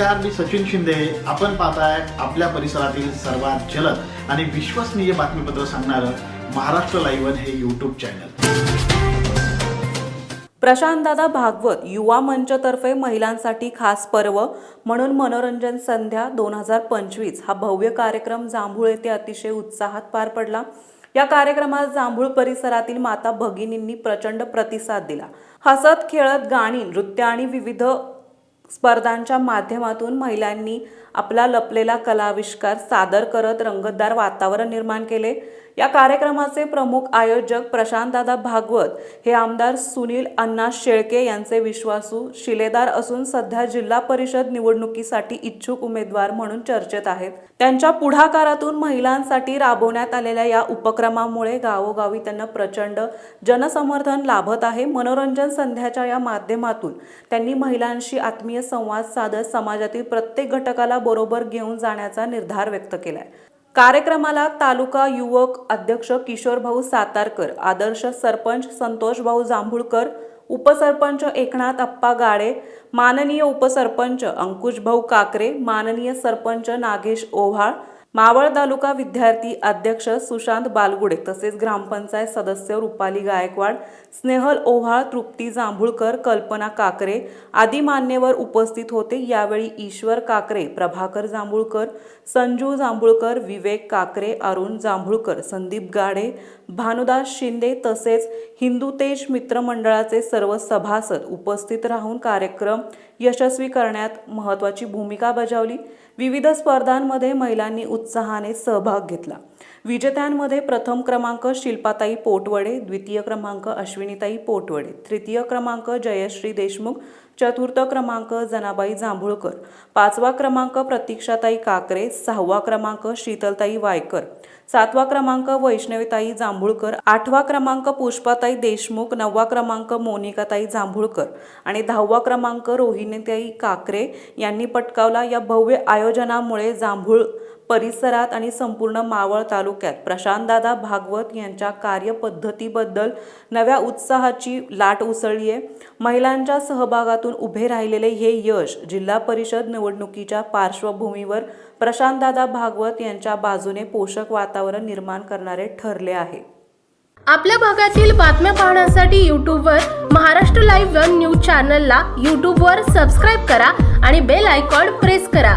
नमस्कार मी सचिन शिंदे. आपण पाहताय आपल्या परिसरातील सर्वात जलद आणि विश्वसनीय बातमीपत्र सांगणारं महाराष्ट्र लाईव्ह हे यूट्यूब चॅनल प्रशांतदादा भागवत युवा मंचतर्फे महिलांसाठी खास पर्व म्हणून मनोरंजन संध्या दोन हजार पंचवीस. हा भव्य कार्यक्रम जांभूळ येथे अतिशय उत्साहात पार पडला. या कार्यक्रमात जांभूळ परिसरातील माता भगिनींनी प्रचंड प्रतिसाद दिला. हसत खेळत गाणी नृत्य आणि विविध स्पर्धांच्या माध्यमातून महिलांनी आपला लपलेला कलाविष्कार सादर करत रंगतदार वातावरण निर्माण केले. या कार्यक्रमाचे प्रमुख आयोजक प्रशांतदादा भागवत हे आमदार सुनील अण्णा शेळके यांचे विश्वासू शिलेदार असून सध्या जिल्हा परिषद निवडणुकीसाठी इच्छुक उमेदवार म्हणून चर्चेत आहेत. त्यांच्या पुढाकारातून महिलांसाठी राबवण्यात आलेल्या या उपक्रमामुळे गावोगावी त्यांना प्रचंड जनसमर्थन लाभत आहे. मनोरंजन संध्याच्या या माध्यमातून त्यांनी महिलांशी आत्मीय संवाद साधत समाजातील प्रत्येक घटकाला बरोबर घेऊन जाण्याचा निर्धार व्यक्त केलाय. कार्यक्रमाला तालुका युवक अध्यक्ष किशोरभाऊ सातारकर आदर्श सरपंच संतोषभाऊ जांभुळकर उपसरपंच एकनाथ अप्पा गाडे माननीय उपसरपंच अंकुशभाऊ काकरे माननीय सरपंच नागेश ओव्हाळ मावळ तालुका विद्यार्थी अध्यक्ष सुशांत बालगुडे तसेच ग्रामपंचायत सदस्य रुपाली गायकवाड स्नेहल ओव्हाळ तृप्ती जांभुळकर कल्पना काकरे आदी मान्यवर उपस्थित होते. यावेळी ईश्वर काकरे प्रभाकर जांभुळकर संजू जांभुळकर विवेक काकरे अरुण जांभुळकर संदीप गाडे भानुदास शिंदे तसेच हिंदू तेज मित्रमंडळाचे सर्व सभासद उपस्थित राहून कार्यक्रम यशस्वी करण्यात महत्त्वाची भूमिका बजावली. विविध स्पर्धांमध्ये महिलांनी उत्साहाने सहभाग घेतला. विजेत्यांमध्ये प्रथम क्रमांक शिल्पाताई पोटवडे द्वितीय क्रमांक अश्विनीताई पोटवडे तृतीय क्रमांक जयश्री देशमुख चतुर्थ क्रमांक जनाबाई जांभुळकर पाचवा क्रमांक प्रतीक्षाताई काकरे सहावा क्रमांक शीतलताई वायकर सातवा क्रमांक वैष्णवीताई जांभुळकर आठवा क्रमांक पुष्पाताई देशमुख नववा क्रमांक मोनिकाताई जांभुळकर आणि दहावा क्रमांक रोहिणीताई काकरे यांनी पटकावला या भव्य आयोजनामुळे जांभूळ परिसरात आणि संपूर्ण मावळ तालुक्यात प्रशांतदादा भागवत यांच्या कार्यपद्धतीबद्दल नव्या उत्साहाची लाट उसळली आहे. महिलांच्या सहभागातून उभे राहिलेले हे यश जिल्हा परिषद निवडणुकीच्या पार्श्वभूमीवर प्रशांतदादा भागवत यांच्या बाजूने पोषक वातावरण निर्माण करणारे ठरले आहे. आपल्या भागातील बातम्या पाहण्यासाठी यूट्यूबवर महाराष्ट्र लाईव्ह वन न्यूज चॅनलला यूट्यूबवर सबस्क्राईब करा आणि बेल आयकॉन प्रेस करा.